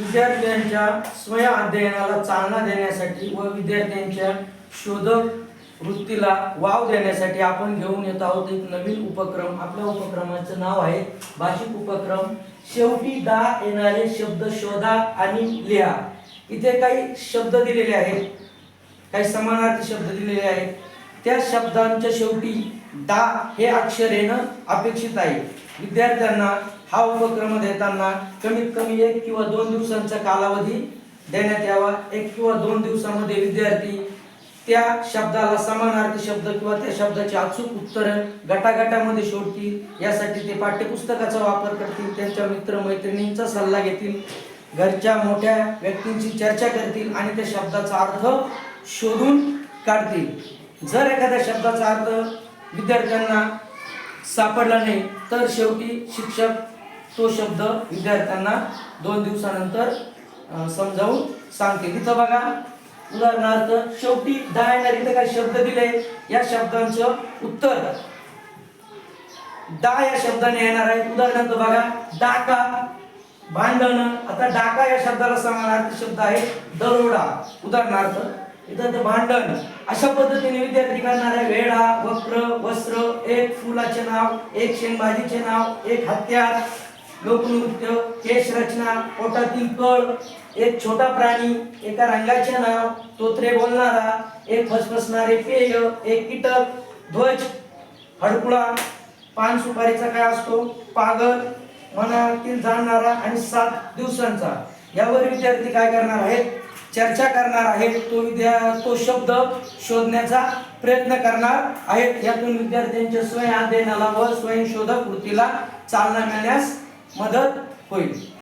विद्यार्थ्यांच्या स्वयं अध्ययनाला चालना देण्यासाठी व विद्यार्थ्यांच्या शोधक वृत्तीला वाव देण्यासाठी आपण घेऊन येत आहोत एक नवीन उपक्रम. आपल्या उपक्रमाचं नाव आहे भाषिक उपक्रम. शेवटी दा येणारे शब्द शोधा आणि लिहा. इथे काही शब्द दिलेले आहेत. काही समानार्थी शब्द दिलेले आहेत. त्या शब्दांच्या शेवटी दा हे अक्षर येणं अपेक्षित आहे. विद्यार्थ्यांना हा उपक्रम देताना कमीत कमी एक किंवा दोन दिवसांचा कालावधी देण्यात यावा. एक किंवा दोन दिवसामध्ये विद्यार्थी त्या शब्दाला समानार्थी शब्द किंवा त्या शब्दाची अचूक उत्तर गटागटामध्ये शोधतील यासाठी ते पाठ्यपुस्तकाचा वापर करतील त्यांच्या मित्रमैत्रिणींचा सल्ला घेतील घरच्या मोठ्या व्यक्तींची चर्चा करतील आणि त्या शब्दाचा अर्थ शोधून काढतील. जर एखाद्या शब्दाचा अर्थ विद्यार्थ्यांना सापडला नाही. तर शेवटी शिक्षक तो शब्द विद्यार्थ्यांना दोन दिवसानंतर समजावून सांगते. इथं बघा उदाहरणार्थ शेवटी दहा येणार इथं काही शब्द दिले. या शब्दांचं उत्तर. डा या शब्दाने येणार आहे. उदाहरणार्थ बघा डाका भांडण. आता डाका या शब्दाला समानार्थी शब्द आहे दरोडा. उदाहरणार्थ इथं भांडण. अशा पद्धतीने विद्यार्थी करणार आहे? वेळा व एक फुलाचे नाव एक शेंगभाजीचे नाव एक हत्यार लोकनृत्य केश रचना पोटातील कळ एक छोटा प्राणी एका रंगाचे नाव तोत्रे बोलणारा एक फसफसणारे पेय एक कीटक ध्वज हडकुळा पान सुपारीचा काय असतो? पागल मनातील जाणणारा आणि सात दिवसांचा. यावर विद्यार्थी काय करणार आहेत? चर्चा करणार आहेत. तो विद्या तो शब्द शोधण्याचा प्रयत्न करणार आहेत. यातून विद्यार्थ्यांच्या स्वयं अध्ययनाला व स्वयंशोधक वृत्तीला चालना मिळण्यास मदत होईल.